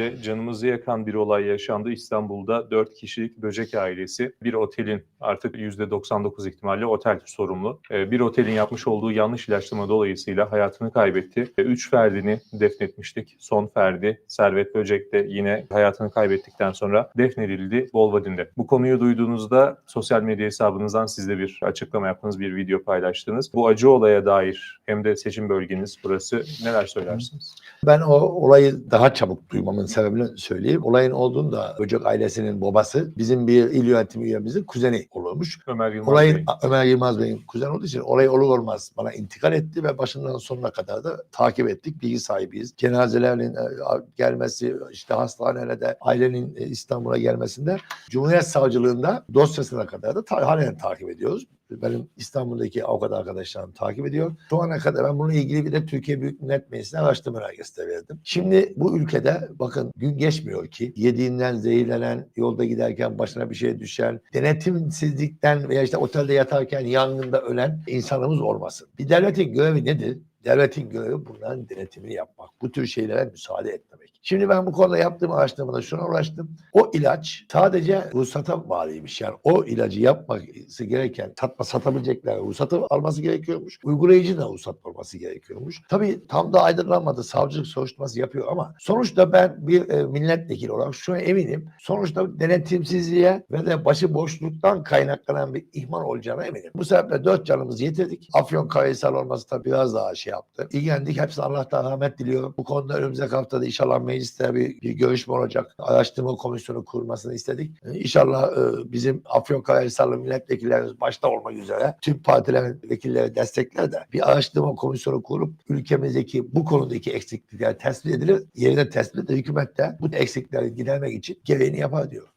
ve canımızı yakan bir olay yaşandı. İstanbul'da 4 kişilik böcek ailesi bir otelin artık %99 ihtimalle otel sorumlu. Ee, Bir otelin yapmış olduğu yanlış ilaçlama dolayısıyla hayatını kaybetti. 3 ferdini defnetmiştik. Son ferdi Servet Böcek de yine hayatını kaybettikten sonra defnedildi Bolvadin'de. Bu konuyu duyduğunuzda sosyal medya hesabınızdan siz de bir açıklama yaptınız, bir video paylaştınız. Bu acı olaya dair hem de seçim bölgeniz burası neler söylersiniz? Ben o olayı daha çabuk duymamın sebebini söyleyeyim. Olayın olduğunda Böcek ailesinin babası bizim bir il yönetimi üyemizin kuzeni olurmuş. Ömer Yılmaz Olayın Bey. Ömer Yılmaz Bey'in kuzen olduğu için olay olur olmaz bana intikal etti ve başından sonuna kadar da takip ettik. Bilgi sahibiyiz. Cenazelerin e, gelmesi, işte hastanelerde ailenin e, İstanbul'a gelmesinde Cumhuriyet Savcılığında dosyasına kadar da ta- halen takip ediyoruz. Benim İstanbul'daki avukat arkadaşlarım takip ediyor. Şu ana kadar ben bununla ilgili bir de Türkiye Büyük Millet Meclisi'ne araştırma önergesi de verdim. Şimdi bu ülkede bakın gün geçmiyor ki yediğinden zehirlenen, yolda giderken başına bir şey düşen, denetimsizlikten veya işte otelde yatarken yangında ölen insanımız olmasın. Bir devletin görevi nedir? Devletin görevi bunların denetimini yapmak. Bu tür şeylere müsaade etmemek. Şimdi ben bu konuda yaptığım araştırmada şuna ulaştım. O ilaç sadece ruhsata bağlıymış. Yani o ilacı yapması gereken, tatma satabilecekler ruhsatı alması gerekiyormuş. Uygulayıcı da ruhsat olması gerekiyormuş. Tabii tam da aydınlanmadı. Savcılık soruşturması yapıyor ama sonuçta ben bir e, milletvekili olarak şuna eminim. Sonuçta denetimsizliğe ve de başıboşluktan kaynaklanan bir ihmal olacağına eminim. Bu sebeple dört canımızı yitirdik. Afyon Karahisar olması tabii biraz daha şey yaptı. İlgilendik. Hepsine Allah'tan rahmet diliyorum. Bu konuda önümüzdeki haftada inşallah mecliste bir, bir görüşme olacak. Araştırma komisyonu kurmasını istedik. Ee, İnşallah e, bizim Afyon Karahisarlı milletvekillerimiz başta olmak üzere tüm partilerin vekilleri destekler de bir araştırma komisyonu kurup ülkemizdeki bu konudaki eksiklikler tespit edilir. Yerine tespit edilir. Hükümet de bu eksiklikleri gidermek için gereğini yapar diyor.